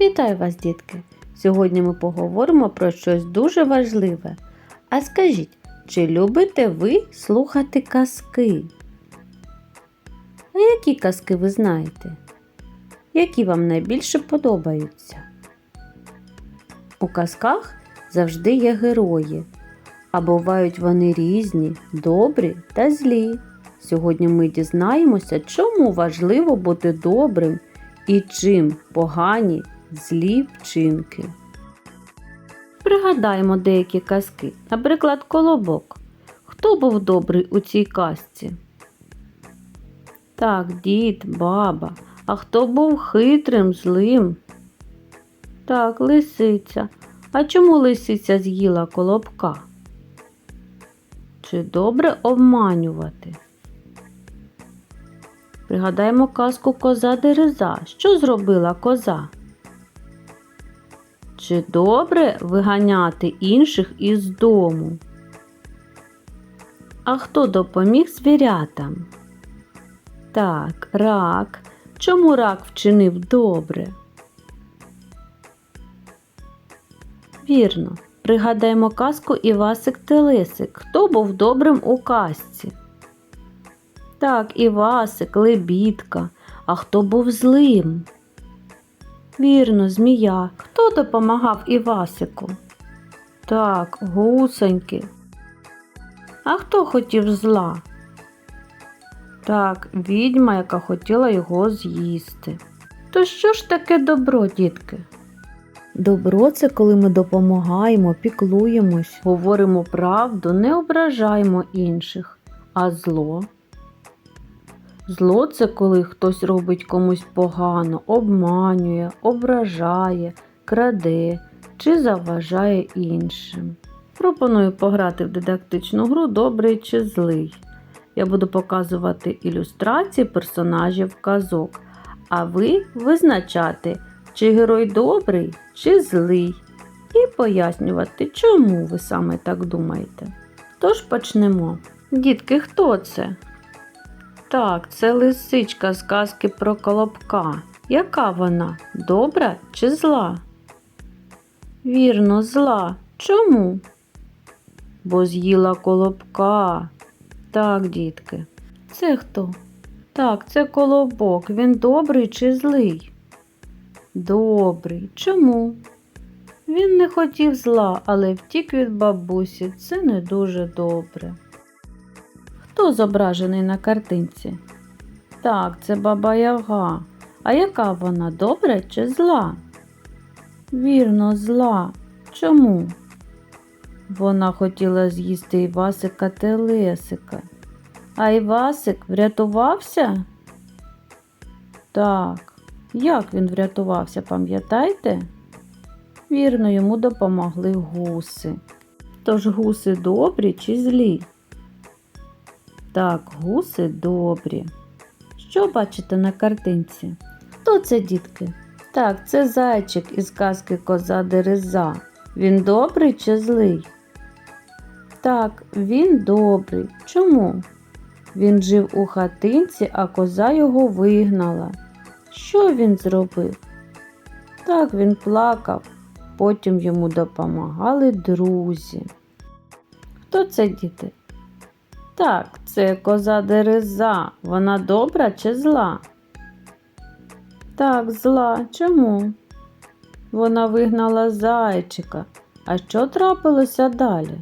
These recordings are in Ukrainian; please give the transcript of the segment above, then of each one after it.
Вітаю вас, дітки! Сьогодні ми поговоримо про щось дуже важливе. А скажіть, чи любите ви слухати казки? А які казки ви знаєте? Які вам найбільше подобаються? У казках завжди є герої, а бувають вони різні, добрі та злі. Сьогодні ми дізнаємося, чому важливо бути добрим і чим погані злі вчинки. Пригадаємо деякі казки, наприклад, колобок. Хто був добрий у цій казці? Так, дід, баба. А хто був хитрим, злим? Так, лисиця. А чому лисиця з'їла колобка? Чи добре обманювати? Пригадаємо казку коза Дереза. Що зробила коза? Чи добре виганяти інших із дому? А хто допоміг звірятам? Так, рак. Чому рак вчинив добре? Вірно. Пригадаємо казку Івасик Телесик. Хто був добрим у казці? Так, Івасик, лебідка. А хто був злим? Вірно, змія. Хто допомагав Івасику? Так, гусеньки. А хто хотів зла? Так, відьма, яка хотіла його з'їсти. То що ж таке добро, дітки? Добро це коли ми допомагаємо, піклуємось, говоримо правду, не ображаємо інших. А зло? Зло це коли хтось робить комусь погано, обманює, ображає, краде чи заважає іншим. Пропоную пограти в дидактичну гру Добрий чи злий. Я буду показувати ілюстрації персонажів казок, а ви визначати, чи герой добрий, чи злий, і пояснювати, чому ви саме так думаєте. Тож почнемо. Дітки, хто це? Так, це лисичка з казки про колобка. Яка вона? Добра чи зла? Вірно, зла. Чому? Бо з'їла колобка. Так, дітки. Це хто? Так, це колобок. Він добрий чи злий? Добрий. Чому? Він не хотів зла, але втік від бабусі. Це не дуже добре. Хто зображений на картинці? Так, це баба Яга. А яка вона добра чи зла? Вірно, зла. Чому? Вона хотіла з'їсти Івасика Телесика. А Івасик врятувався? Так, як він врятувався, пам'ятаєте? Вірно, йому допомогли гуси. Тож гуси добрі чи злі? Так, гуси добрі. Що бачите на картинці? Хто це, дітки? Так, це зайчик із казки коза Дереза. Він добрий чи злий? Так, він добрий. Чому? Він жив у хатинці, а коза його вигнала. Що він зробив? Так, він плакав, потім йому допомагали друзі. Хто це діти? Так, це коза Дереза. Вона добра чи зла? Так, зла. Чому? Вона вигнала зайчика. А що трапилося далі?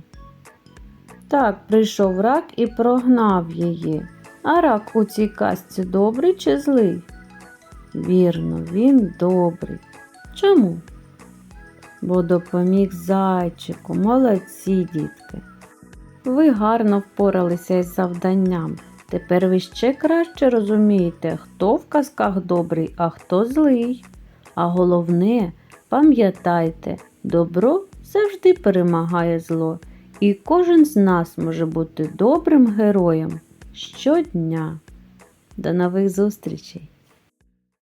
Так, прийшов рак і прогнав її. А рак у цій казці добрий чи злий? Вірно, він добрий. Чому? Бо допоміг зайчику, молодці дітки. Ви гарно впоралися із завданням. Тепер ви ще краще розумієте, хто в казках добрий, а хто злий. А головне, пам'ятайте, добро завжди перемагає зло, і кожен з нас може бути добрим героєм щодня. До нових зустрічей!